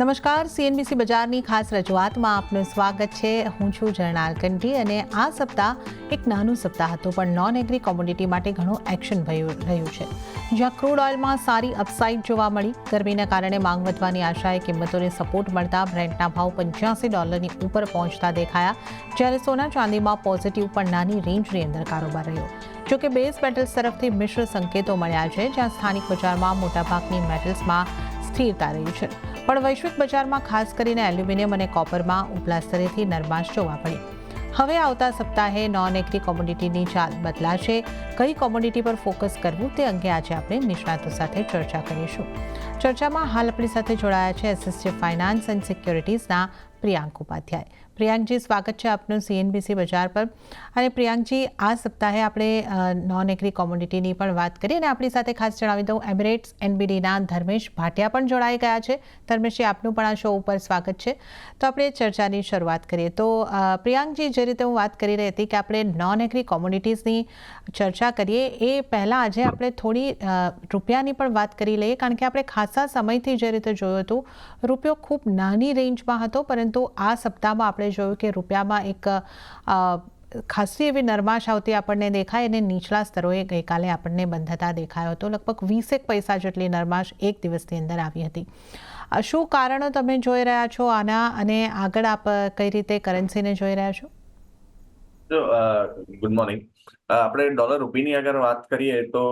નમસ્કાર. સીએનબીસી બજારની ખાસ રજૂઆતમાં આપનું સ્વાગત છે. હું છું જર્નાલ કંઠી અને આ સપ્તાહ એક નાનું સપ્તાહ હતું, પણ નોન એગ્રી કોમોડિટી માટે ઘણું એક્શન ભયું, રહ્યું છે. જ્યાં ક્રૂડ ઓઇલમાં સારી અપસાઇડ જોવા મળી. ગરમીના કારણે માંગ વધવાની આશાએ કિંમતોને સપોર્ટ મળતા બ્રેન્ડના ભાવ પંચ્યાસી ડોલરની ઉપર પહોંચતા દેખાયા. જ્યારે સોના ચાંદીમાં પોઝિટિવ પણ નાની રેન્જની અંદર કારોબાર રહ્યો. જોકે બેઝ મેટલ્સ તરફથી મિશ્ર સંકેતો મળ્યા છે, જ્યાં સ્થાનિક બજારમાં મોટાભાગની મેટલ્સમાં સ્થિરતા રહી છે. પણ વૈશ્વિક બજારમાં ખાસ કરીને એલ્યુમિનિયમ અને કોપરમાં ઉપલા સ્તરેથી નરમાશ જોવા મળી. હવે આવતા સપ્તાહે નોન એગ્રી કોમોડિટીની ચાલ બદલાશે. કઈ કોમોડિટી પર ફોકસ કરવું તે અંગે આજે આપણે નિષ્ણાતો સાથે ચર્ચા કરીશું. ચર્ચામાં હાલ આપણી સાથે જોડાયા છે એસએસજે ફાઇનાન્સ એન્ડ સિક્યોરિટીઝના પ્રિયાંક ઉપાધ્યાય. પ્રિયાંકજી, સ્વાગત છે આપનું સીએનબીસી બજાર પર. અને પ્રિયાંકજી, આ સપ્તાહે આપણે નોન એગ્રી કોમોડિટીની પણ વાત કરીએ અને આપણી સાથે ખાસ જણાવી દઉં. એમિરેટ્સ એનબીડીના ધર્મેશ ભાટિયા પણ જોડાઈ ગયા છે. ધર્મેશજી, આપનું પણ આ શો ઉપર સ્વાગત છે. તો આપણે ચર્ચાની શરૂઆત કરીએ. તો પ્રિયાંકજી, જે રીતે હું વાત કરી રહી હતી કે આપણે નોન એગ્રી કોમોડિટીઝની ચર્ચા કરીએ, એ પહેલાં આજે આપણે થોડી રૂપિયાની પણ વાત કરી લઈએ. કારણ કે આપણે ખાસા સમયથી જે રીતે જોયું હતું, રૂપિયો ખૂબ નાની રેન્જમાં હતો, પરંતુ આ સપ્તાહમાં આપણે જોયું કે રૂપિયામાં એક ખાસી એવી નરમાશ આવતી આપણને દેખાય અને નીચલા સ્તરોએ ગઈકાલે આપણને બંધતા દેખાયો હતો. લગભગ વીસેક પૈસા જેટલી નરમાશ એક દિવસની અંદર આવી હતી. શું કારણો તમે જોઈ રહ્યા છો? આના અને આગળ આપ કઈ રીતે કરન્સીને જોઈ રહ્યા છો? ગુડ મોર્નિંગ આપણે ડોલર રૂપીની અગર વાત કરીએ તો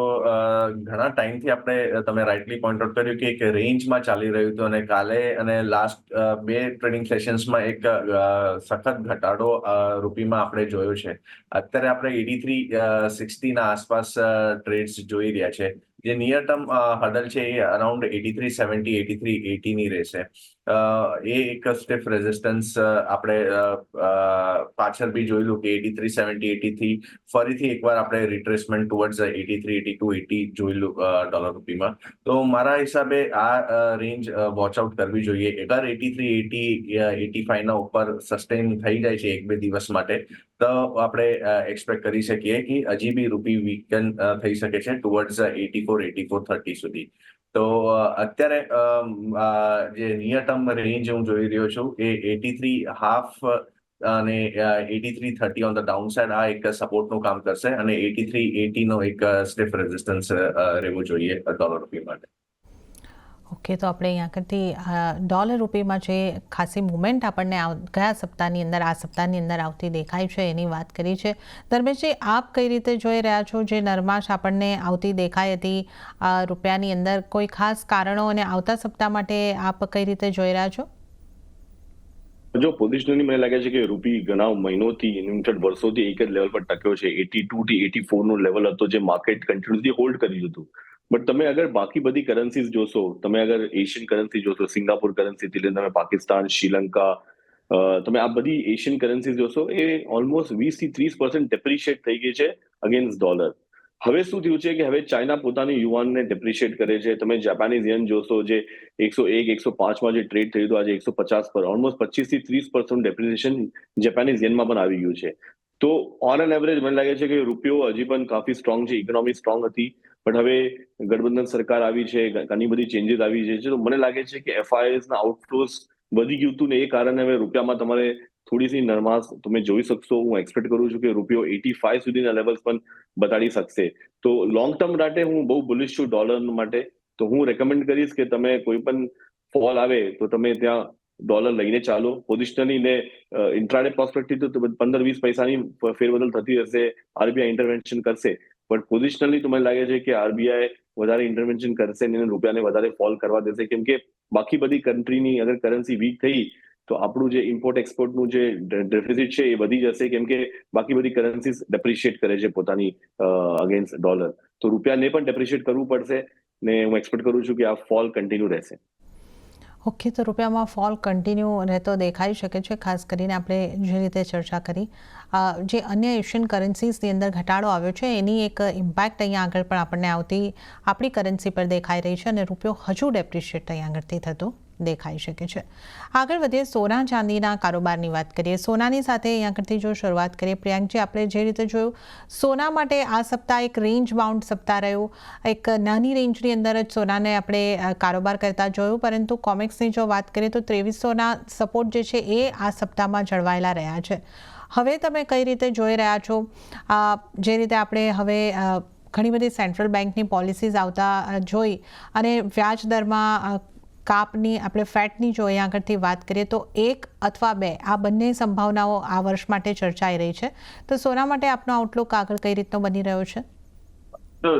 ઘણા ટાઈમથી આપણે તમે રાઇટલી પોઈન્ટ આઉટ કર્યું કે એક રેન્જમાં ચાલી રહ્યું હતું અને કાલે અને લાસ્ટ બે ટ્રેડિંગ સેશન્સમાં એક સખત ઘટાડો રૂપીમાં આપણે જોયો છે. અત્યારે આપણે એટી થ્રી સિક્સટીના આસપાસ ટ્રેડ્સ જોઈ રહ્યા છે. જે નિયર ટર્મ હડલ છે એ around eighty three seventy eighty three એટીની રહેશે એ એક સ્ટેફ રેઝિસ્ટન્સ આપણે પાછળ બી જોયેલું કે એટી થ્રી સેવન્ટી એટીથી ફરીથી એકવાર આપણે retracement towards eighty three eighty two eighty જોયેલું ડોલર રૂપીમાં તો મારા હિસાબે આ રેન્જ વોચ આઉટ કરવી જોઈએ. અગર એટી થ્રી એટી એટી ફાઈવના ઉપર સસ્ટેન થઈ જાય છે એક બે દિવસ માટે, તો આપણે એક્સપેક્ટ કરી શકીએ કે હજી બી રૂપી વીકન થઈ શકે છે towards eighty four eighty four thirty સુધી. તો અત્યારે જે નિયર ટર્મ રેન્જ હું જોઈ રહ્યો છું એ એટી થ્રી હાફ અને eighty three thirty on the downside આ એક સપોર્ટનું કામ કરશે અને એટી થ્રી એટીનો એક સ્ટેફ રેઝિસ્ટન્સ રહેવું જોઈએ ડોલર રૂપી માટે. ઓકે તો આપણે અહીંયા અ, ડોલર રૂપીમાં જે ખાસી મુવમેન્ટ આપણને ગયા સપ્તાહની અંદર આ સપ્તાહની અંદર આવતી દેખાય છે એની વાત કરી છે. ધર્મેશજી આપ કઈ રીતે જોઈ રહ્યા છો જે નરમાશ આપણને આવતી દેખાઈ હતી? રૂપિયાની અંદર કોઈ ખાસ કારણો અને આવતા સપ્તાહ માટે આપ કઈ રીતે જોઈ રહ્યા છો? જો પોઝિશનલી મને લાગે છે કે રૂપી ઘણા મહિનોથી ઇન્ફેક્ટ વર્ષોથી એક જ લેવલ પર ટક્યો છે. એટી ટુ થી એટી ફોરનું લેવલ હતો જે માર્કેટ કન્ટિન્યુઅસલી હોલ્ડ કર્યું હતું બટ તમે અગર બાકી બધી કરન્સીઝ જોશો, તમે અગર એશિયન કરન્સી જોશો સિંગાપુર કરન્સી થી લઈને તમે પાકિસ્તાન શ્રીલંકા તમે આ બધી એશિયન કરન્સીઝ જોશો, એ ઓલમોસ્ટ વીસથી ત્રીસ પર્સન્ટ ડેપ્રિશિએટ થઈ ગઈ છે અગેન્સ્ટ ડોલર હવે શું થયું છે કે હવે ચાઇના પોતાની યુવાનને ડેપ્રિશિએટ કરે છે, તમે જાપાનીઝ યન જોશો, જે એકસો એક, એકસો પાંચમાં જે ટ્રેડ થયું હતું, આજે એકસો પચાસ પર ઓલમોસ્ટ પચીસથી ત્રીસ પર્સન્ટ ડેપ્રિશિએશન જાપાનીઝ યનમાં પણ આવી ગયું છે. તો ઓન એન એવરેજ મને લાગે છે કે રૂપિયો હજી પણ કાફી સ્ટ્રોંગ છે ઇકોનોમી સ્ટ્રોંગ હતી. પણ હવે ગઠબંધન સરકાર આવી છે ઘણી બધી ચેન્જીસ આવી છે. તો મને લાગે છે કે એફઆઈએસ ના આઉટફ્લોઝ વધી ગયું હતું ને એ કારણે હવે રૂપિયામાં તમારે થોડી સી નરમાશ તમે જોઈ શકશો. હું એક્સપેક્ટ કરું છું કે રૂપિયો એટી ફાઈવ સુધીના લેવલ્સ પણ બતાડી શકશે. તો લોંગ ટર્મ માટે હું બહુ બુલિશ છું ડોલર માટે. તો હું રેકમેન્ડ કરીશ કે તમે કોઈ પણ ફોલ આવે તો તમે ત્યાં ડોલર લઈને ચાલો. પોઝિશનલી ને ઇન્ટ્રાડે પ્રોસ્પેક્ટિવ તો પંદર વીસ પૈસાની ફેરબદલ થતી હશે. આરબીઆઈ ઇન્ટરવેન્શન કરશે. બટ પોઝિશનલી તો મને લાગે છે કે આરબીઆઈ વધારે ઇન્ટરવેન્શન કરશે અને રૂપિયાને વધારે ફોલ કરવા દેશે, કેમ કે બાકી બધી કન્ટ્રીની અગર કરન્સી વીક થઈ, તો આપણું જે ઇમ્પોર્ટ એક્સપોર્ટનું જે ડેફિસિટ છે એ વધી જશે, કેમ કે બાકી બધી કરન્સી ડેપ્રિશિએટ કરે છે પોતાની અગેન્સ્ટ ડોલર તો રૂપિયાને પણ ડેપ્રિશિએટ કરવું પડશે ને હું એક્સપેક્ટ કરું છું કે આ ફોલ કન્ટિન્યુ રહેશે. ઓકે, તો રૂપિયામાં ફોલ કન્ટિન્યુ રહેતો દેખાઈ શકે છે, ખાસ કરીને આપણે જે રીતે ચર્ચા કરી. જે અન્ય એશિયન કરન્સીસની અંદર ઘટાડો આવ્યો છે, એની એક ઇમ્પેક્ટ અહીંયા આગળ પણ આપણને આવતી આપણી કરન્સી પર દેખાઈ રહી છે અને રૂપિયો હજુ ડેપ્રિશિએટ અહીંયા આગળથી થતો. દેખાઈ શકે છે. આગળ વધીએ સોના ચાંદીના કારોબારની વાત કરીએ. સોનાની સાથે અહીંયા કરતી જો શરૂઆત કરીએ, પ્રિયાંકજી, આપણે જે રીતે જોયું, સોના માટે આ સપ્તાહ એક રેન્જ બાઉન્ડ સપ્તાહ રહ્યું. એક નાની રેન્જની અંદર જ સોનાને આપણે કારોબાર કરતા જોયું. પરંતુ કોમિક્સની જો વાત કરીએ તો ત્રેવીસોના સપોર્ટ જે છે એ આ સપ્તાહમાં જળવાયેલા રહ્યા છે. હવે તમે કઈ રીતે જોઈ રહ્યા છો? જે રીતે આપણે હવે ઘણી બધી સેન્ટ્રલ બેંકની પોલિસીઝ આવતા જોઈ અને વ્યાજ દરમાં કાપની, આપણે ફેટની જો અહીંયા આગળથી વાત કરીએ તો એક અથવા બે, આ બંને સંભાવનાઓ આ વર્ષ માટે ચર્ચાઈ રહી છે. તો સોના માટે આપનો આઉટલુક આગળ કઈ રીતનો બની રહ્યો છે? તો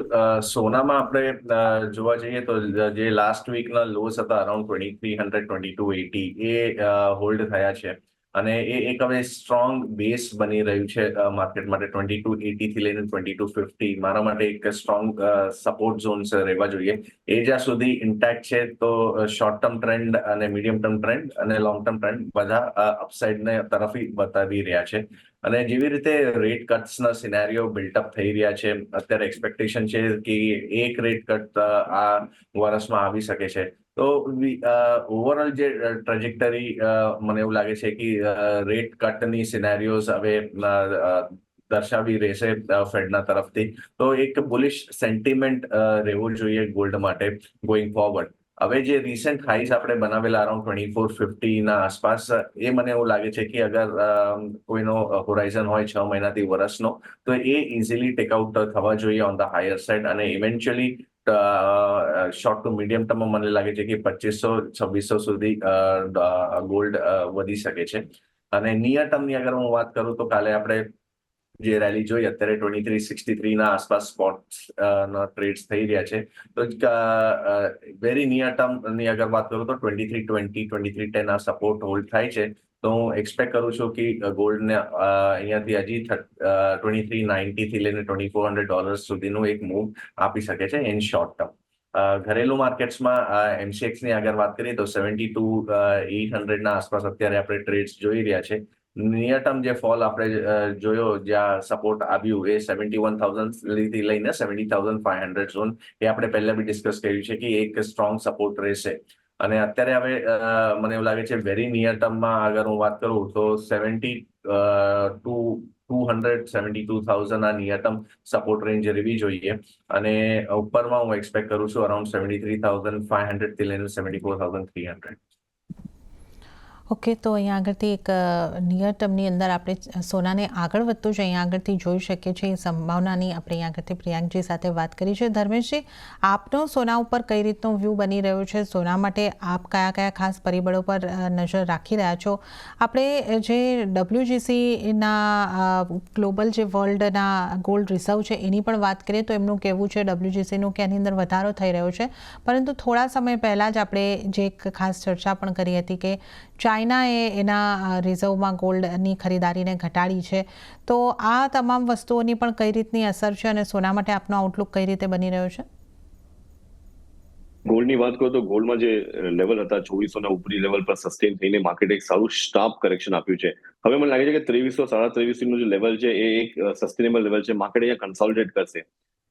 સોનામાં આપણે જોવા જઈએ તો જે લાસ્ટ વીકના લોસ હતા around twenty three hundred twenty two eighty એ હોલ્ડ થયા છે. અને એ એક હવે સ્ટ્રોંગ બેઝ બની રહ્યું છે માર્કેટ માટે ટ્વેન્ટી ટુ એટી થી લઈને ટ્વેન્ટી ટુ ફિફ્ટી મારા માટે એક સ્ટ્રોંગ સપોર્ટ ઝોન્સ રહેવા જોઈએ. એ જ્યાં સુધી ઇન્ટેક્ટ છે તો શોર્ટ ટર્મ ટ્રેન્ડ અને મીડિયમ ટર્મ ટ્રેન્ડ અને લોંગ ટર્મ ટ્રેન્ડ બધા અપસાઇડને તરફી બતાવી રહ્યા છે. અને જેવી રીતે રેટ કટ્સના સિનેરિયો બિલ્ટઅપ થઈ રહ્યા છે, અત્યારે એક્સપેક્ટેશન છે કે એક રેટ કટ આ વર્ષમાં આવી શકે છે. તો ઓવરઓલ જે ટ્રેજેક્ટરી મને એવું લાગે છે કે રેટ કટની સિનેરિયોઝ હવે દર્શાવી રહેશે ફેડના તરફથી. તો એક બુલિશ સેન્ટિમેન્ટ રહેવું જોઈએ ગોલ્ડ માટે ગોઈંગ ફોરવર્ડ હવે જે રિસેન્ટ હાઈસ આપણે બનાવેલા અરાઉન્ડ ટ્વેન્ટી ફોર ફિફ્ટીના આસપાસ, એ મને એવું લાગે છે કે અગર કોઈનો હોરાઇઝન હોય છ મહિનાથી વર્ષનો તો એ ઇઝીલી ટેકઆઉટ થવા જોઈએ ઓન ધ હાયર સાઇડ અને ઇવેન્ચ્યુઅલી શોર્ટ ટુ મીડિયમ ટર્મમાં મને લાગે છે કે પચીસો, છવ્વીસો સુધી ગોલ્ડ વધી શકે છે. અને નિયર ટર્મની અગર હું વાત કરું તો કાલે આપણે જે રેલી જોઈ અત્યારે ટ્વેન્ટી થ્રી સિક્સટી થ્રીના આસપાસ સ્પોટ ટ્રેડ્સ થઈ રહ્યા છે. તો વેરી નિયર ટર્મની અગર વાત કરું તો twenty three twenty twenty three ten આ સપોર્ટ હોલ્ડ થાય છે. તો હું એક્સપેક્ટ કરું છું કે ગોલ્ડને અહીંયાથી હજી ટ્વેન્ટી થ્રી નાઇન્ટીથી લઈને ટ્વેન્ટી ફોર હંડ્રેડ ડોલર્સ સુધીનું એક મૂવ આપી શકે છે ઇન શોર્ટ ટર્મ ઘરેલું માર્કેટ્સમાં એમસીએક્સની આગળ વાત કરીએ તો સેવન્ટી ટુ એટ હંડ્રેડના આસપાસ અત્યારે આપણે ટ્રેડ્સ જોઈ રહ્યા છે. નિયર ટર્મ જે ફોલ આપણે જોયો, જ્યાં સપોર્ટ આવ્યું એ સેવન્ટી વન થાઉઝન્ડથી લઈને seventy thousand five hundred zone એ આપણે પહેલા બી ડિસ્કસ કર્યું છે કે એક સ્ટ્રોંગ સપોર્ટ રહેશે. અને અત્યારે હવે મને એવું લાગે છે વેરી નિયર ટર્મમાં અગર હું વાત કરું તો seventy two two hundred seventy two thousand આ નિયર ટર્મ સપોર્ટ રેન્જ રહેવી જોઈએ. અને ઉપરમાં હું એક્સપેક્ટ કરું છું around seventy three thousand five હંડ્રેડથી લઈને seventy four thousand three hundred okay, તો અહીંયા આગળથી એક નિયર ટર્મની અંદર આપણે સોનાને આગળ વધતું જ અહીંયા આગળથી જોઈ શકીએ છીએ. એ સંભાવનાની આપણે અહીંયા આગળથી પ્રિયાંકજી સાથે વાત કરી છે. ધર્મેશજી, આપનો સોના ઉપર કઈ રીતનો વ્યૂ બની રહ્યો છે? સોના માટે આપ કયા કયા ખાસ પરિબળો પર નજર રાખી રહ્યા છો? આપણે જે ડબ્લ્યુજીસીના ગ્લોબલ જે વર્લ્ડના ગોલ્ડ રિઝર્વ છે, એની પણ વાત કરીએ તો એમનું કહેવું છે ડબ્લ્યુજીસીનું કે એની અંદર વધારો થઈ રહ્યો છે. પરંતુ થોડા સમય પહેલાં જ આપણે જે એક ખાસ ચર્ચા પણ કરી હતી કે ચાઇનાએ એના રિઝર્વમાં ગોલ્ડની ખરીદારીને ઘટાડી છે. તો આ તમામ વસ્તુઓની પણ કઈ રીતની અસર છે અને સોના માટે આપનો આઉટલુક કઈ રીતે બની રહ્યો છે? ગોલ્ડની વાત કરું તો ગોલ્ડમાં જે લેવલ હતા ચોવીસો ના ઉપરી લેવલ પર સસ્ટેન થઈને માર્કેટ એક સારું સ્ટાફ કરેક્શન આપ્યું છે. હવે મને લાગે છે કે ત્રેવીસો, સાડા ત્રેવીસનું જે લેવલ છે, એ એક સસ્ટેનેબલ લેવલ છે. માર્કેટ અહીંયા કન્સોલિડેટ કરશે.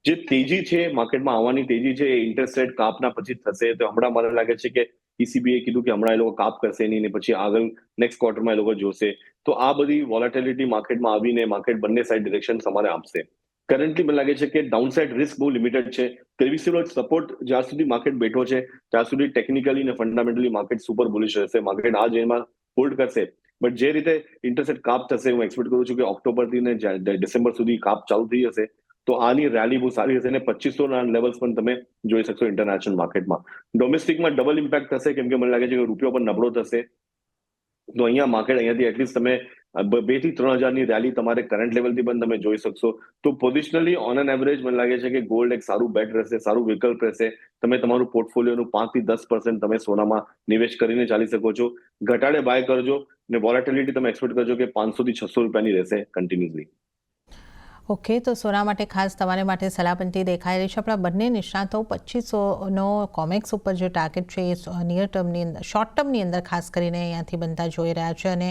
જે તેજી છે માર્કેટમાં આવવાની તેજી છે, એ ઇન્ટરેસ્ટ રેટ કાપના પછી થશે. તો હમણાં મને લાગે છે કે ECB એ કીધું કે હમણાં એ લોકો કાપ કરશે નહીં ને પછી આગળ નેક્સ્ટ ક્વાર્ટરમાં એ લોકો જોશે. તો આ બધી વોલેટિલિટી માર્કેટમાં આવીને માર્કેટ બંને સાઈડ ડિરેક્શન તમારે આપશે. કરન્ટલી મને લાગે છે કે ડાઉનસાઇડ રિસ્ક બહુ લિમિટેડ છે. ત્રેવીસનો સપોર્ટ જ્યાં સુધી માર્કેટ બેઠો છે, ત્યાં સુધી ટેકનિકલી અને ફંડામેન્ટલી માર્કેટ સુપર બુલિશ રહેશે. માર્કેટ આ જેમાં હોલ્ડ કરશે. બટ જે રીતે ઇન્ટરેસ્ટ કાપ થશે, હું એક્સપેક્ટ કરું છું કે ઓક્ટોબરથી ને ડિસેમ્બર સુધી કાપ ચાલુ થઈ જશે. તો આની રેલી બહુ સારી હશે અને પચીસો ના લેવલ્સ પણ તમે જોઈ શકશો ઇન્ટરનેશનલ માર્કેટમાં ડોમેસ્ટિકમાં ડબલ ઇમ્પેક્ટ થશે, કેમ કે મને લાગે છે કે રૂપિયો પણ નબળો થશે. તો અહીંયા માર્કેટ અહીંયાથી એટલીસ્ટ તમે બેથી ત્રણ હજારની રેલી તમારે કરંટ લેવલથી પણ તમે જોઈ શકશો. તો પોઝિશનલી ઓન એન એવરેજ મને લાગે છે કે ગોલ્ડ એક સારું બેટ રહેશે, સારું વિકલ્પ રહેશે. તમે તમારું પોર્ટફોલિયોનું પાંચથી દસ પર્સન્ટ તમે સોનામાં નિવેશ કરીને ચાલી શકો છો. ઘટાડે બાય કરજો ને વોલેટિલિટી તમે એક્સપેક્ટ કરજો કે પાંચસો થી છસો રૂપિયાની રહેશે કન્ટિન્યુઅસલી ઓકે, તો સોના માટે ખાસ તમારે માટે સલાહપંથી દેખાઈ રહી છે. આપણા બંને નિષ્ણાતો પચીસોનો કોમેક્સ ઉપર જે ટાર્ગેટ છે, એ નિયર ટર્મની અંદર શોર્ટ ટર્મની અંદર ખાસ કરીને અહીંયાથી બનતા જોઈ રહ્યા છે અને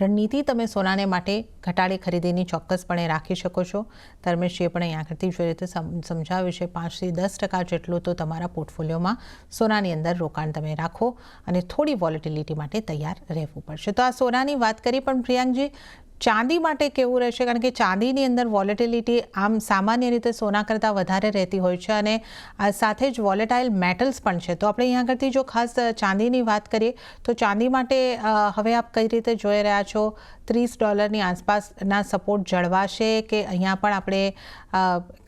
રણનીતિ તમે સોનાને માટે ઘટાડી ખરીદીની ચોક્કસપણે રાખી શકો છો. ધર્મેશજીએ પણ અહીંયા આગળથી જોઈ રીતે સમજાવ્યું છે, પાંચથી દસ ટકા જેટલું તો તમારા પોર્ટફોલિયોમાં સોનાની અંદર રોકાણ તમે રાખો અને થોડી વોલેટિલિટી માટે તૈયાર રહેવું પડશે. તો આ સોનાની વાત કરી પણ પ્રિયાંકજી ચાંદી માટે કેવું રહેશે? કારણ કે ચાંદીની અંદર વોલેટિલિટી આમ સામાન્ય રીતે સોના કરતાં વધારે રહેતી હોય છે અને સાથે જ વોલેટાઇલ મેટલ્સ પણ છે. તો આપણે અહીંયા આગળથી જો ખાસ ચાંદીની વાત કરીએ, તો ચાંદી માટે હવે આપ કઈ રીતે જોઈ રહ્યા છો? ત્રીસ ડોલરની આસપાસના સપોર્ટ જળવાશે કે અહીંયા પણ આપણે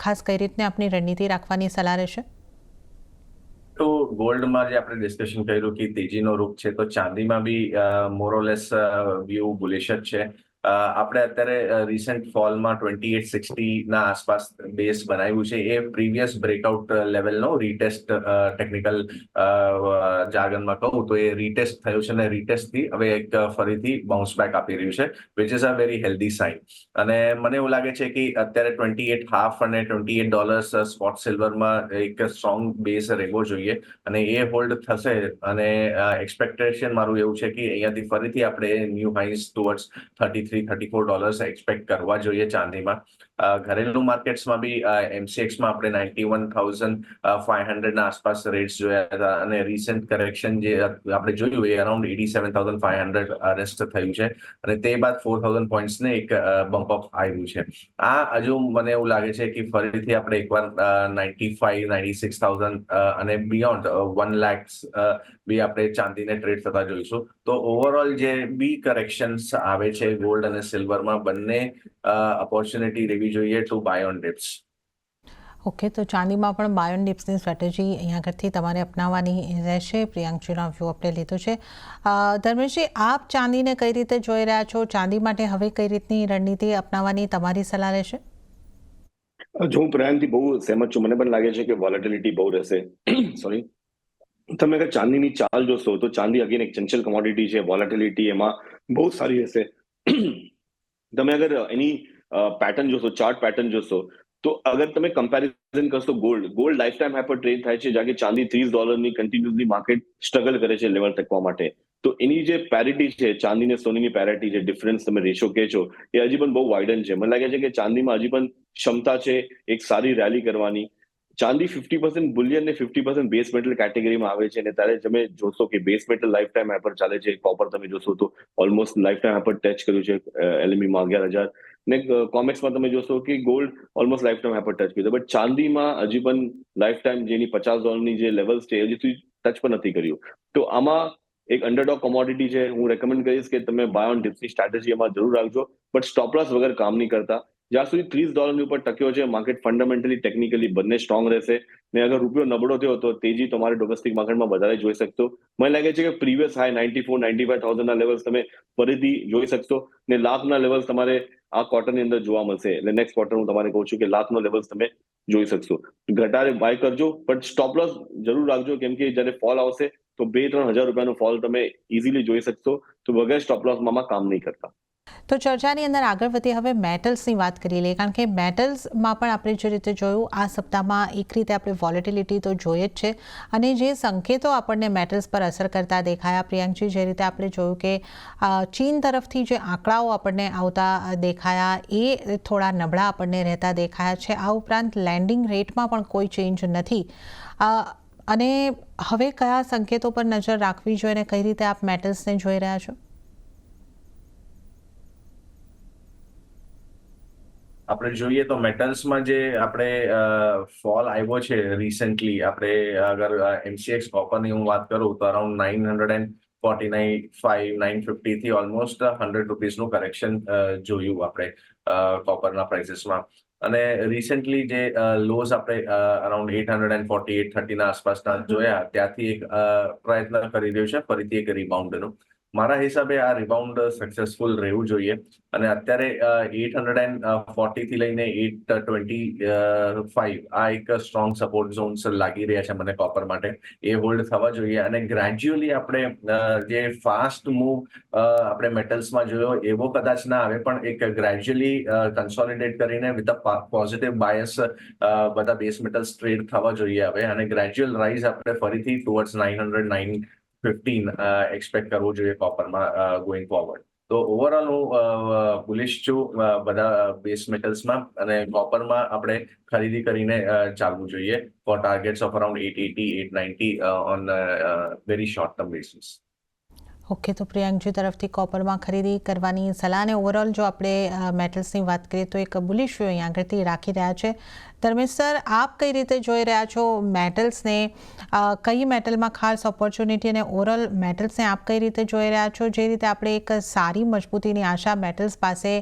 ખાસ કઈ રીતને આપણી રણનીતિ રાખવાની સલાહ રહેશે? તો ગોલ્ડમાં જે આપણે ડિસ્કશન કર્યું કે તેજીનો રૂપ છે, તો ચાંદીમાં બી મોરોલેસ વ્યૂ બુલિશ જ છે. આપણે અત્યારે રિસેન્ટ ફોલમાં ટ્વેન્ટી એટ સિક્સટીના આસપાસ બેઝ બનાવ્યું છે. એ પ્રીવિયસ બ્રેકઆઉટ લેવલનો રીટેસ્ટ ટેકનિકલ જાગનમાં કહું તો એ રીટેસ્ટ થયું છે અને રીટેસ્ટથી હવે એક ફરીથી બાઉન્સ બેક આપી રહ્યું છે which is a very healthy sign અને મને એવું લાગે છે કે અત્યારે ટ્વેન્ટી એટ હાફ અને ટ્વેન્ટી એટ ડોલર્સ સ્પોટ સિલ્વરમાં એક સ્ટ્રોંગ બેઝ રહેવો જોઈએ અને એ હોલ્ડ થશે. અને એક્સપેક્ટેશન મારું એવું છે કે અહીંયાથી ફરીથી આપણે new highs towards thirty three thirty four dollars expect કરવા જોઈએ ચાંદીમાં ઘરેલું માર્કેટ્સમાં બી એમસીએક્સમાં આપણે નાઇન્ટી વન થાઉઝન્ડ ફાઈવ હંડ્રેડના આસપાસ રેટ્સ જોયા હતા અને રિસન્ટ કરેક્શન જે આપણે જોયું એ around eighty seven thousand five hundred arrest થયું છે અને તે બાદ ફોર થાઉઝન્ડ પોઈન્ટ્સને એક બમ્પ અપ આવ્યું છે. આ હજુ મને એવું લાગે છે કે ફરીથી આપણે એકવાર ninety five ninety six thousand અને બિયોન્ડ વન લેક્સ બી આપણે ચાંદીને ટ્રેડ થતા જોઈશું. તો ઓવરઓલ જે બી કરેક્શન્સ આવે છે ગોલ્ડ અને સિલ્વરમાં બંને ઓપોર્ચ્યુનિટી રહેવી જોઈએ to buy on dips okay તો ચાંદીમાં પણ બાયોન ડિપ્સની સ્ટ્રેટેજી અહીંયા આગળથી તમારે અપનાવવાની રહેશે. પ્રિયાંકજીનો વ્યૂ આપણે લીધો છે. ધર્મેશજી આપ ચાંદીને કઈ રીતે જોઈ રહ્યા છો? ચાંદી માટે હવે કઈ રીતની રણનીતિ અપનાવવાની તમારી સલાહ રહેશે? જો હું પ્રયાણથી બહુ સહેમત છું મને પણ લાગે છે કે વોલેટિલિટી બહુ રહેશે. સોરી તમે અગર ચાંદીની ચાલ જોશો તો ચાંદી અગેન એક ચંચલ કમોડિટી છે. વોલેટિલિટી એમાં બહુ સારી રહેશે. તમે અગર એની પેટર્ન જોશો ચાર્ટ પેટર્ન જોશો, તો અગર તમે કમ્પેરિઝન કરશો gold gold lifetime high trade થાય છે જાકે ચાંદી ત્રીસ ડોલરની કન્ટિન્યુઅસલી માર્કેટ સ્ટ્રગલ કરે છે લેવલ તકવા માટે. તો એની જે પેરિટી છે ચાંદી ને સોનીની પેરિટી જે ડિફરન્સ તમે રેશો કહે છો, એ હજી પણ બહુ વાઇડન છે. મને લાગે છે કે ચાંદીમાં હજી પણ ક્ષમતા છે એક સારી રેલી કરવાની. ચાંદી ફિફ્ટી પર્સન્ટ બુલિયન ને ફિફ્ટી પર્સન્ટ બેઝ મેટલ કેટેગરીમાં આવે છે, અને ત્યારે તમે જોશો કે બેઝ મેટલ લાઈફ ટાઈમ હાઈપર ચાલે છે કોપર તમે જોશો તો almost life time hyper touch કર્યું છે એલએમઈમાં અગિયાર હજાર. ને કોમેક્સમાં તમે જોશો કે gold almost life time hyper touch કર્યું. બટ ચાંદીમાં હજી પણ લાઈફ ટાઈમ જેની પચાસ ડોલરની જે લેવલ્સ છે હજી સુધી ટચ પણ નથી કર્યું. તો આમાં એક અંડરડોગ કોમોડિટી છે. હું રેકમેન્ડ કરીશ કે તમે બાય ઓન ડિપ્સની સ્ટ્રેટેજી એમાં જરૂર રાખજો. બટ સ્ટોપલોસ વગર કામ નહીં કરતા. જ્યાં સુધી ત્રીસ ડોલરની ઉપર ટક્યો છે માર્કેટ ફંડામેન્ટલી ટેકનિકલી બંને સ્ટ્રોંગ રહેશે. ને અગર રૂપિયો નબળો થયો તો તેજી તમારે ડોમેસ્ટિક માર્કેટમાં વધારે જોઈ શકશો. મને લાગે છે કે previous high ninety four ninety five થાઉઝન્ડના levels તમે ફરીથી જોઈ શકશો ને લાખના લેવલ્સ તમારે આ ક્વાર્ટરની અંદર જોવા મળશે. એટલે નેક્સ્ટ ક્વાર્ટર હું તમારે કહું છું કે લાખનો લેવલ્સ તમે જોઈ શકશો. ઘટાડે બાય કરજો પણ સ્ટોપ લોસ જરૂર રાખજો, કેમ કે જ્યારે ફોલ આવશે તો બે, ત્રણ હજાર રૂપિયાનો ફોલ તમે ઇઝીલી જોઈ શકશો. તો વગર સ્ટોપ લોસમાં કામ નહીં કરતા. તો ચર્ચાની અંદર આગળ વધી હવે મેટલ્સની વાત કરી લઈએ, કારણ કે મેટલ્સમાં પણ આપણે જે રીતે જોયું, આ સપ્તાહમાં એક રીતે આપણે વોલેટિલિટી તો જોઈએ જ છે. અને જે સંકેતો આપણને મેટલ્સ પર અસર કરતા દેખાયા, પ્રિયાંકજી, જે રીતે આપણે જોયું કે ચીન તરફથી જે આંકડાઓ આપણને આવતા દેખાયા, એ થોડા નબળા આપણને રહેતા દેખાયા છે. આ ઉપરાંત લેન્ડિંગ રેટમાં પણ કોઈ ચેન્જ નથી. અને હવે કયા સંકેતો પર નજર રાખવી જોઈએ અને કઈ રીતે આપ મેટલ્સને જોઈ રહ્યા છો? આપણે જોઈએ તો મેટલ્સમાં જે આપણે ફોલ આવ્યો છે રિસેન્ટલી આપણે અગર એમસીએક્સ કોપરની હું વાત કરું તો around nine hundred and forty nine five nine fifty થી ઓલમોસ્ટ હંડ્રેડ રૂપીઝનું કરેક્શન જોયું આપણે કોપરના પ્રાઇસીસમાં અને રિસેન્ટલી જે લોઝ આપણે around eight hundred and forty eight થર્ટીના આસપાસના જોયા ત્યાંથી એક પ્રયત્ન કરી રહ્યો છે ફરીથી એક રિબાઉન્ડનું મારા હિસાબે આ રિબાઉન્ડ સક્સેસફુલ રહેવું જોઈએ. અને અત્યારે એટ હંડ્રેડ એન્ડ ફોર્ટી થી લઈને એટ ટ્વેન્ટી ફાઈવ આ એક સ્ટ્રોંગ સપોર્ટ ઝોન્સ લાગી રહ્યા છે મને કોપર માટે. એ હોલ્ડ થવા જોઈએ. અને ગ્રેજ્યુઅલી આપણે જે ફાસ્ટ મૂવ આપણે મેટલ્સમાં જોયો, એવો કદાચ ના આવે, પણ એક ગ્રેજ્યુઅલી કન્સોલિડેટ કરીને વિથ અ પોઝિટિવ બાયસ બધા બેસ મેટલ્સ ટ્રેડ થવા જોઈએ હવે. અને ગ્રેજ્યુઅલ રાઇઝ આપણે ફરીથી towards nine hundred nine fifteen expect કરવું જોઈએ કોપરમાં ગોઈંગ ફોરવર્ડ તો ઓવરઓલ હું બુલિશ છું બધા બેસ મેટલ્સમાં અને કોપરમાં આપણે ખરીદી કરીને ચાલવું જોઈએ. For targets of around eight eighty eight ninety on very short term basis okay તો પ્રિયાંકજી તરફથી કોપરમાં ખરીદી કરવાની સલાહ અને ઓવરઓલ જો આપણે મેટલ્સની વાત કરીએ તો એક બુલિશ અહીંયા આગળથી રાખી રહ્યા છે. ધર્મેશ સર, આપ કઈ રીતે જોઈ રહ્યા છો મેટલ્સને કઈ મેટલમાં ખાસ ઓપોર્ચ્યુનિટી અને ઓવરઓલ મેટલ્સને આપ કઈ રીતે જોઈ રહ્યા છો? જે રીતે આપણે એક સારી મજબૂતીની આશા મેટલ્સ પાસે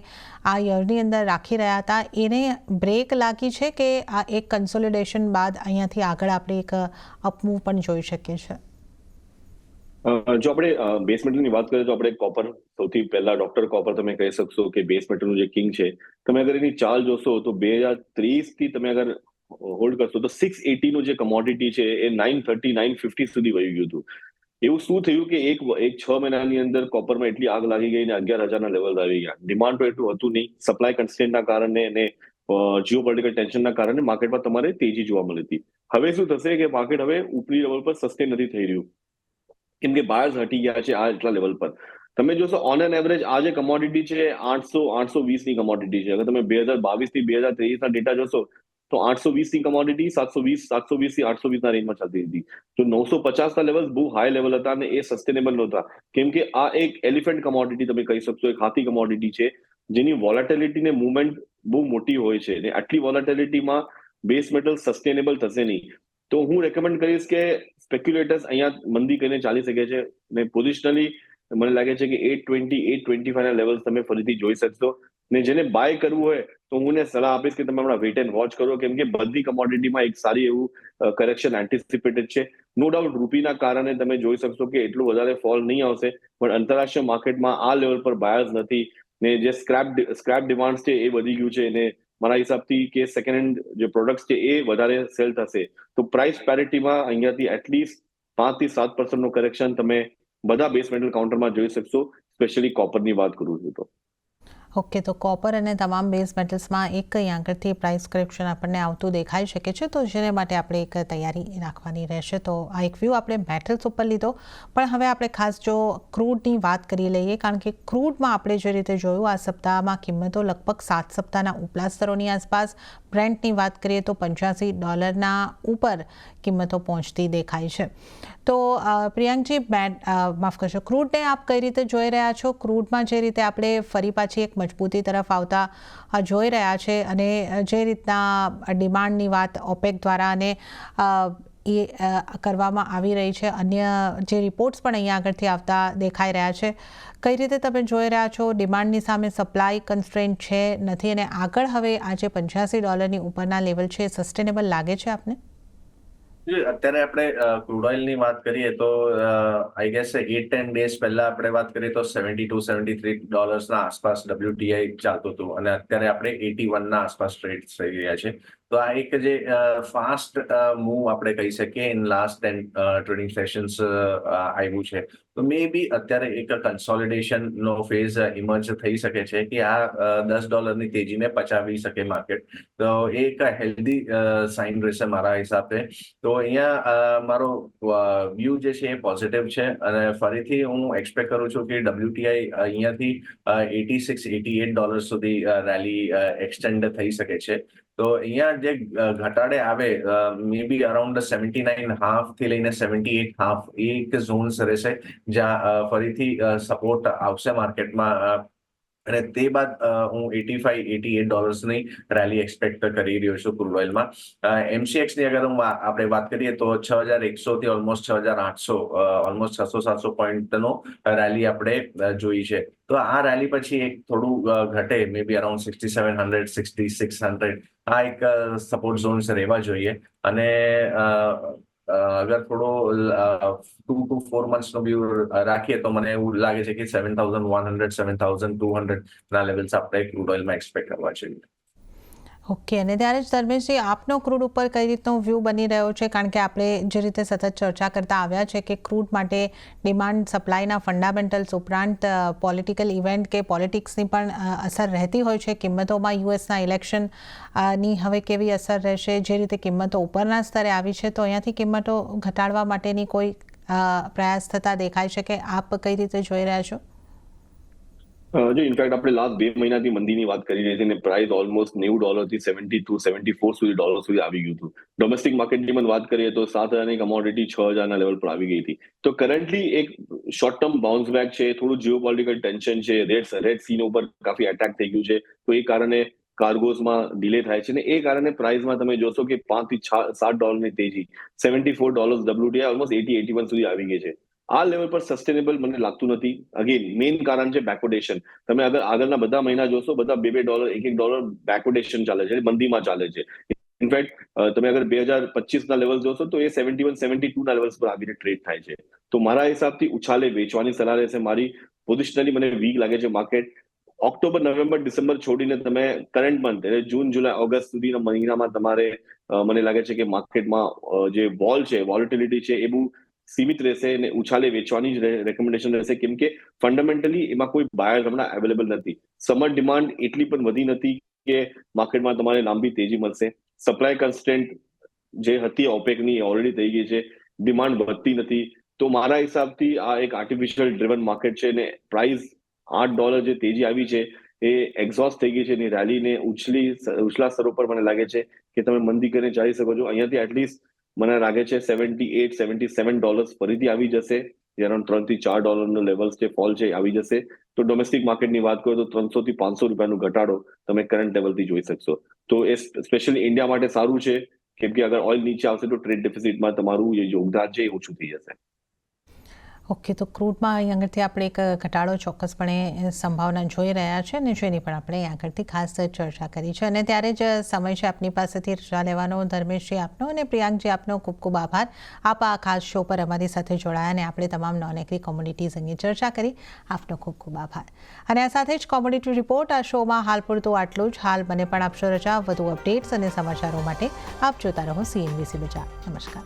આ યરની અંદર રાખી રહ્યા હતા. એને બ્રેક લાગી છે કે આ એક કન્સોલિડેશન બાદ અહીંયાથી આગળ આપણે એક અપમૂવ પણ જોઈ શકીએ છીએ? જો આપણે બેસ મેટલની વાત કરીએ તો આપણે કોપર સૌથી પહેલા ડોક્ટર કોપર તમે કહી શકશો કે બેસ મેટલનું જે કિંગ છે, તમે અગર એની ચાલ જોશો તો બે હજાર ત્રીસથી તમે અગર હોલ્ડ કરશો તો સિક્સનું જે કમોડિટી છે એ નાઇન થર્ટી નાઇન ફિફ્ટી સુધી વહી ગયું હતું. એવું શું થયું કે એક એક છ મહિનાની અંદર કોપરમાં એટલી આગ લાગી ગઈ ને અગિયાર હજારના લેવલ આવી ગયા. ડિમાન્ડ તો એટલું હતું નહીં. સપ્લાય કન્સ્ટેન્ટના કારણે અને જીઓ પોલિટિકલ ટેન્શનના કારણે માર્કેટમાં તમારે તેજી જોવા મળી હતી. હવે શું થશે કે માર્કેટ હવે ઉપરી લેવલ પર સસ્ટેન નથી થઈ રહ્યું. કેમ કે બાયર્સ હટી ગયા છે આ એટલા લેવલ પર. તમે જોશો ઓન એન એવરેજ જે કમોડિટી છે આઠસો આઠસો વીસની કમોડિટી છે. અગર તમે બે હજાર બાવીસથી બે હજાર ત્રેવીસ ના ડેટા જોશો, તો આઠસો વીસની કમોડિટી સાતસો વીસ સાતસો વીસથી આઠસો વીસ ના રેન્જમાં ચાલતી હતી. તો નવસો પચાસ ના લેવલ બહુ હાઈ લેવલ હતા અને એ સસ્ટેનેબલ નહોતા. કેમ કે આ એક એલિફન્ટ કમોડિટી તમે કહી શકશો, એક હાથી કમોડિટી છે, જેની વોલેટિલિટી ને મુવમેન્ટ બહુ મોટી હોય છે. અને આટલી વોલેટિલિટીમાં બેઝ મેટલ સસ્ટેનેબલ થશે નહીં. તો હું રેકમેન્ડ કરીશ કે સ્પેક્યુલેટર્સ અહીંયા મંદી કરીને ચાલી શકે છે ને પોઝિશનલી મને લાગે છે કે eight twenty eight twenty five ના લેવલ્સ તમે ફરીથી જોઈ શકશો. ને જેને બાય કરવું હોય તો હું ને સલાહ આપીશ કે તમે હમણાં વેટ એન્ડ વોચ કરો, કેમ કે બધી કમોડિટીમાં એક સારી એવું કરેક્શન એન્ટિસિપેટેડ છે. નો ડાઉટ રૂપીના કારણે તમે જોઈ શકશો કે એટલું વધારે ફોલ નહીં આવશે, પણ આંતરરાષ્ટ્રીય માર્કેટમાં આ લેવલ પર બાયર્સ નથી. ને જે સ્ક્રેપ સ્ક્રેપ ડિમાન્ડ છે એ વધી ગયું છે ને મારા હિસાબથી કે સેકન્ડ હેન્ડ જે પ્રોડક્ટ્સ છે એ વધારે સેલ થશે. તો પ્રાઇસ પેરિટીમાં અહીંયાથી એટલીસ્ટ પાંચથી સાત પર્સન્ટનું કરેક્શન તમે બધા બેસ મેટલ કાઉન્ટરમાં જોઈ શકશો. સ્પેશિયલી કોપરની વાત કરું છું તો. ઓકે તો કોપર અને તમામ બેઝ મેટલ્સમાં એક અહીં આગળથી પ્રાઇસ કરેક્શન આપણને આવતું દેખાઈ શકે છે, તો જેને માટે આપણે એક તૈયારી રાખવાની રહેશે. તો આ એક વ્યૂ આપણે મેટલ્સ ઉપર લીધો. પણ હવે આપણે ખાસ જો ક્રૂડની વાત કરી લઈએ, કારણ કે ક્રૂડમાં આપણે જે રીતે જોયું, આ સપ્તાહમાં કિંમતો લગભગ સાત સપ્તાહના ઉપલા સ્તરોની આસપાસ. બ્રેન્ટની વાત કરીએ તો પંચ્યાસી ડોલરના ઉપર કિંમતો પહોંચતી દેખાય છે. તો પ્રિયાંકજી બેટ માફ કરશો, ક્રૂડને આપ કઈ રીતે જોઈ રહ્યા છો? ક્રૂડમાં જે રીતે આપણે ફરી પાછી એક મજબૂતી તરફ આવતા જોઈ રહ્યા છે અને જે રીતના ડિમાન્ડની વાત ઓપેક દ્વારા અને એ કરવામાં આવી રહી છે. અન્ય જે રિપોર્ટ્સ પણ અહીંયા આગળથી આવતા દેખાઈ રહ્યા છે. કઈ રીતે તમે જોઈ રહ્યા છો? ડિમાન્ડની સામે સપ્લાય કન્સ્ટ્રેન્ટ છે નથી અને આગળ હવે આ જે પંચ્યાસી ડોલરની ઉપરના લેવલ છે સસ્ટેનેબલ લાગે છે આપને? અત્યારે આપણે ક્રૂડ ઓઇલની વાત કરીએ તો I guess eight ten days પહેલા આપણે વાત કરીએ તો સેવન્ટી ટુ સેવન્ટી થ્રી ડોલર્સના આસપાસ ડબ્લ્યુટીઆઈ ચાલતું હતું. અને અત્યારે આપણે એટી વનના આસપાસ ટ્રેડ થઈ રહ્યા છે. તો આ એક જે ફાસ્ટ મૂવ આપણે કહી શકીએ in last ten trading sessions આવ્યું છે. તો મે બી અત્યારે એક કન્સોલિડેશન નો ફેઝ ઇમર્જ થઈ શકે છે કે આ દસ ડોલરની તેજીને પચાવી શકે માર્કેટ તો એક હેલ્ધી સાઇન રહેશે મારા હિસાબે. તો અહીંયા મારો વ્યૂ જે છે એ પોઝિટિવ છે અને ફરીથી હું એક્સપેક્ટ કરું છું કે ડબ્લ્યુટીઆઈ અહીંયાથી eighty six eighty eight dollar સુધી રેલી એક્સટેન્ડ થઈ શકે છે. તો અહીંયા જે ઘટાડે આવે મે બી અરાઉન્ડ સેવન્ટી નાઇન હાફથી લઈને સેવન્ટી એટ હાફ એક ઝોન્સ રહેશે, જ્યાં ફરીથી સપોર્ટ આવશે માર્કેટમાં અને તે બાદ હું એટી ફાઈવ, એટી એટ ડોલર્સની રેલી એક્સપેક્ટ કરી રહ્યો છું ક્રૂડ ઓઇલમાં. એમસીએક્સની અગર હું આપણે વાત કરીએ તો છ હજાર એકસોથી ઓલમોસ્ટ છ હજાર આઠસો ઓલમોસ્ટ છસો સાતસો પોઈન્ટનો રેલી આપણે જોઈ છે. તો આ રેલી પછી એક થોડું ઘટે may be around sixty seven hundred sixty six hundred આ એક સપોર્ટ ઝોન્સ રહેવા જોઈએ. અને અગર થોડો ટુ ટુ ફોર મંથ્સનો વ્યૂ રાખીએ તો મને એવું લાગે છે કે seven thousand one hundred seven thousand two hundred ના લેવલ્સ આપણે ક્રૂડ ઓઇલમાં એક્સપેક્ટ કરવા જોઈએ. ઓકે, અને ત્યારે જ ધર્મેશજી, આપનો ક્રૂડ ઉપર કઈ રીતનો વ્યૂ બની રહ્યો છે? કારણ કે આપણે જે રીતે સતત ચર્ચા કરતા આવ્યા છે કે ક્રૂડ માટે ડિમાન્ડ સપ્લાયના ફંડામેન્ટલ્સ ઉપરાંત પોલિટિકલ ઇવેન્ટ કે પોલિટિક્સની પણ અસર રહેતી હોય છે. કિંમતોમાં યુએસના ઇલેક્શનની હવે કેવી અસર રહેશે? જે રીતે કિંમતો ઉપરના સ્તરે આવી છે, તો અહીંયાથી કિંમતો ઘટાડવા માટેની કોઈ પ્રયાસ થતા દેખાય છે કે આપ કઈ રીતે જોઈ રહ્યા છો? જો ઇનફેક્ટ આપણે લાસ્ટ બે મહિનાથી મંદીની વાત કરી રહી છે અને પ્રાઇસ ઓલમોસ્ટ નેવું ડોલરથી સેવન્ટી ટુ સેવન્ટી ફોર સુધી ડોલર સુધી આવી ગયું હતું. ડોમેસ્ટિક માર્કેટની પણ વાત કરીએ તો સાત હજારની કમોડિટી છ હજારના લેવલ પર આવી ગઈ હતી. તો કરન્ટલી એક શોર્ટ ટર્મ બાઉન્સ બેક છે, થોડું જીઓપોલિટિકલ ટેન્શન છે રેડ રેડ સીન ઉપર કાફી એટેક થઈ ગયું છે. તો એ કારણે કાર્ગોઝમાં ડિલે થાય છે ને એ કારણે પ્રાઇસમાં તમે જોશો કે પાંચથી છ- સાત ડોલરની તેજી. Seventy four dollar WTI almost eighty eighty one સુધી આવી ગઈ છે. આ લેવલ પર સસ્ટેનેબલ મને લાગતું નથી. અગેન મેઇન કારણ છે બેકોડેશન તમે અગર આગળના બધા મહિના જોશો, બધા બે બે ડોલર એક એક ડોલર બેકોડેશન ચાલે છે, મંદીમાં ચાલે છે. ઇનફેક્ટ તમે અગર બે હજાર પચીસના લેવલ જોશો તો એ સેવન્ટી વન સેવન્ટી ટુ ના લેવલ્સ પર આવીને ટ્રેડ થાય છે. તો મારા હિસાબથી ઉછાલે વેચવાની સલાહ રહેશે મારી. પોઝિશનલી મને વીક લાગે છે માર્કેટ ઓક્ટોબર નવેમ્બર ડિસેમ્બર છોડીને તમે કરંટ મંથ એટલે જૂન જુલાઈ ઓગસ્ટ સુધીના મહિનામાં તમારે મને લાગે છે કે માર્કેટમાં જે વોલ છે વોલિટિલિટી છે, એ બહુ સીમિત રહેશે અને ઉછાલે વેચવાની જ રેકમેન્ડેશન રહેશે, કેમ કે ફંડામેન્ટલી એમાં કોઈ બાયર હમણાં અવેલેબલ નથી. સમર ડિમાન્ડ એટલી પણ વધી નથી કે માર્કેટમાં તમારે લાંબી તેજી મળશે. સપ્લાય કન્સ્ટન્ટ જે હતી ઓપેકની ઓલરેડી થઈ ગઈ છે. ડિમાન્ડ વધતી નથી. તો મારા હિસાબથી આ એક આર્ટિફિશિયલ ડ્રિવન માર્કેટ છે અને પ્રાઇસ આઠ ડોલર જે તેજી આવી છે એ એક્ઝોસ્ટ થઈ ગઈ છે એની રેલીને ઉછલી, ઉછલા સ્તરો પર મને લાગે છે કે તમે મંદી કરીને ચાલી શકો છો. અહીંયાથી એટલીસ્ટ મને લાગે છે seventy eight seventy seven dollars ફરીથી આવી જશે. જે ત્રણથી ચાર ડોલરનો લેવલ્સ જે ફોલ છે આવી જશે. તો ડોમેસ્ટિક માર્કેટની વાત કરો તો ત્રણસો થી પાંચસો રૂપિયાનું ઘટાડો તમે કરંટ લેવલથી જોઈ શકશો. તો એ સ્પેશિયલી ઇન્ડિયા માટે સારું છે. કેમ કે અગર ઓઇલ નીચે આવશે તો ટ્રેડ ડેફિસિટમાં તમારું જે યોગદાન છે એ ઓછું થઈ જશે. ઓકે, તો ક્રૂડમાં આગળથી આપણે એક ઘટાડો ચોક્કસપણે સંભાવના જોઈ રહ્યા છે અને જેની પણ આપણે આગળથી ખાસ ચર્ચા કરી છે. અને ત્યારે જ સમય છે આપની પાસેથી રજા લેવાનો. ધર્મેશજી આપનો અને પ્રિયાંકજી આપનો ખૂબ ખૂબ આભાર. આપ આ ખાસ શો પર અમારી સાથે જોડાયા અને આપણે તમામ નોન એગ્રી કોમ્યુનિટીઝ અંગે ચર્ચા કરી. આપનો ખૂબ ખૂબ આભાર. અને આ સાથે જ કોમોડિટી રિપોર્ટ આ શોમાં હાલ પૂરતું આટલું જ. હાલ મને પણ આપશો રજા. વધુ અપડેટ્સ અને સમાચારો માટે આપ જોતા રહો સીએનબીસી બજાર. નમસ્કાર.